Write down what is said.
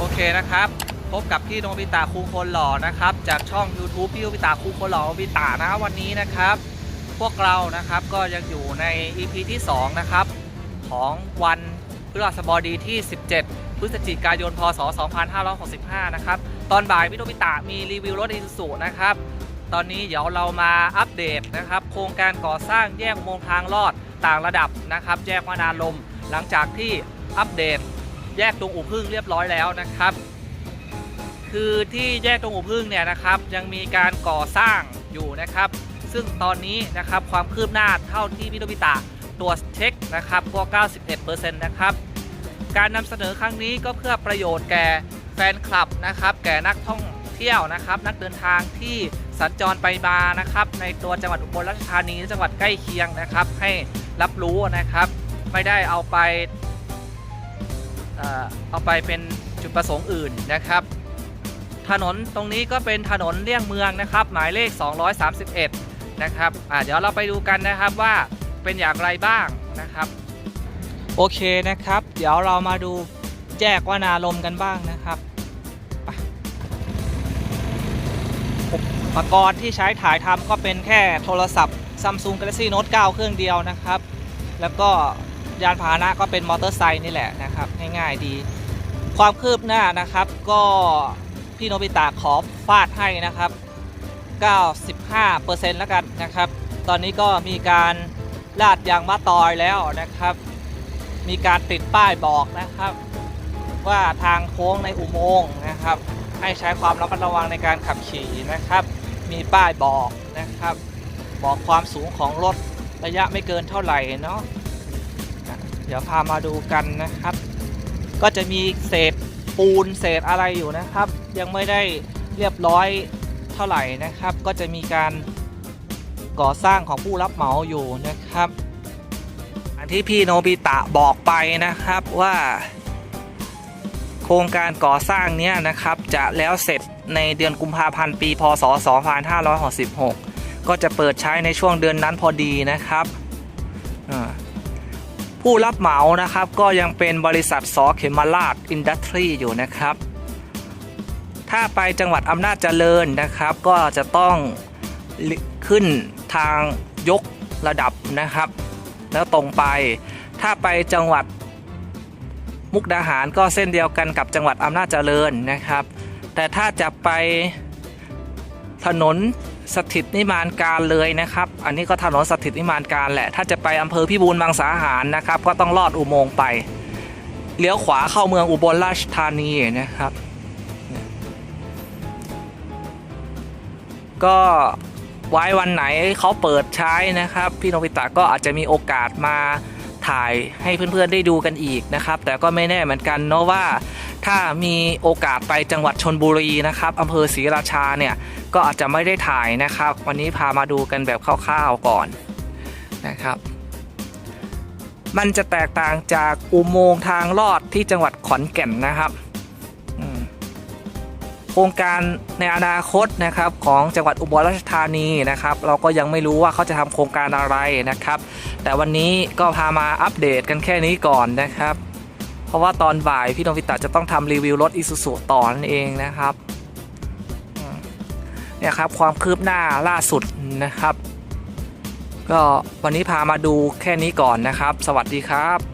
โอเคนะครับ พบกับพี่โนบิตะคูคนหล่อนะครับ จากช่อง YouTube พี่โนบิตะคูคนหล่อนบิตะนะวันนี้นะครับ พวกเรานะครับก็ยังอยู่ใน EP ที่2นะครับของวันพฤหัสบดีที่ 17 พฤศจิกายน พศ 2565 นะครับ ตอนบ่ายพี่โนบิตะมีรีวิวรถอิซูซุนะครับ ตอนนี้เดี๋ยวเรามาอัปเดตนะครับ โครงการก่อสร้างแยกอุโมงค์ทางลอดต่างระดับนะครับ แยกวนาลม หลังจากที่อัปเดต แยกตรงอู่พึ่งเรียบร้อยแล้วนะครับ คือที่แยกตรงอู่พึ่งเนี่ยนะครับยังมีการก่อสร้างอยู่นะครับ ซึ่งตอนนี้นะครับความคืบหน้าเท่าที่พี่โนบิตะตรวจเช็คนะครับก็ 91%นะครับ การนำเสนอครั้งนี้ก็เพื่อประโยชน์แก่แฟนคลับนะครับ แก่นักท่องเที่ยวนะครับ นักเดินทางที่สัญจรไปมานะครับ ในตัวจังหวัดอุบลราชธานีและจังหวัดใกล้เคียงนะครับ ให้รับรู้นะครับ ไม่ได้เอาไป เอาไปเป็นจุดประสงค์อื่นนะครับ ถนนตรงนี้ก็เป็นถนนเลี่ยงเมืองนะครับ หมายเลข 231 นะครับเดี๋ยวเราไปดูกันนะครับว่าเป็นอย่างไรบ้างนะครับ โอเคนะครับ เดี๋ยวเรามาดูแยกวนาลมกันบ้างนะครับปอุปกรณ์ที่ใช้ถ่ายทำก็เป็นแค่โทรศัพท์ Samsung Galaxy Note 9 เครื่องเดียวนะครับ แล้วก็ ยานพาหนะก็เป็นมอเตอร์ไซค์นี่แหละนะครับง่ายๆดี ความคืบหน้านะครับก็พี่โนบิตะขอฟาดให้นะครับ 95%แล้วกันนะครับ ตอนนี้ก็มีการลาดยางมะตอยแล้วนะครับ มีการติดป้ายบอกนะครับ ว่าทางโค้งในอุโมงค์นะครับ ให้ใช้ความระมัดระวังในการขับขี่นะครับ มีป้ายบอกนะครับ บอกความสูงของรถระยะไม่เกินเท่าไหร่เนาะ เดี๋ยวพามาดูกันนะครับ ก็จะมีเศษปูนเศษอะไรอยู่นะครับ ยังไม่ได้เรียบร้อยเท่าไหร่นะครับ ก็จะมีการก่อสร้างของผู้รับเหมาอยู่นะครับอันที่พี่โนบิตะบอกไปนะครับว่า โครงการก่อสร้างเนี้ยนะครับ จะแล้วเสร็จในเดือนกุมภาพันธ์ปี พศ 2566 ก็จะเปิดใช้ในช่วงเดือนนั้นพอดีนะครับ ผู้รับเหมานะครับ ก็ยังเป็นบริษัทสอเขมราชอินดัสทรีอยู่นะครับ ถ้าไปจังหวัดอำนาจเจริญนะครับ ก็จะต้องขึ้นทางยกระดับนะครับ แล้วตรงไป ถ้าไปจังหวัดมุกดาหารก็เส้นเดียวกันกับจังหวัดอำนาจเจริญนะครับ แต่ถ้าจะไปถนน สถิตนิมานการเลยนะครับ อันนี้ก็ถนนสถิตนิมานการแหละ ถ้าจะไปอำเภอพิบูลมังสาหารนะครับ ก็ต้องลอดอุโมงค์ไป เลี้ยวขวาเข้าเมืองอุบลราชธานีนะครับ ก็ไว้วันไหนเขาเปิดใช้นะครับ พี่นบิตะก็อาจจะมีโอกาสมาถ่ายให้เพื่อนๆได้ดูกันอีกนะครับ แต่ก็ไม่แน่เหมือนกันเนาะว่า ถ้ามีโอกาสไปจังหวัดชนบุรีนะครับอำเภอศรีราชาเนี่ยก็อาจจะไม่ได้ถ่ายนะครับ วันนี้พามาดูกันแบบคร่าวๆก่อนนะครับ มันจะแตกต่างจากอุโมงค์ทางลอดที่จังหวัดขอนแก่นนะครับโครงการในอนาคตนะครับของจังหวัดอุบลราชธานีนะครับ เราก็ยังไม่รู้ว่าเขาจะทำโครงการอะไรนะครับ แต่วันนี้ก็พามาอัปเดตกันแค่นี้ก่อนนะครับ เพราะว่าตอนบ่ายพี่นวิตะจะต้องทำรีวิวรถอิซูซุต่อนั่นเองนะครับเนี่ยครับความคืบหน้าล่าสุดนะครับ ก็วันนี้พามาดูแค่นี้ก่อนนะครับ สวัสดีครับ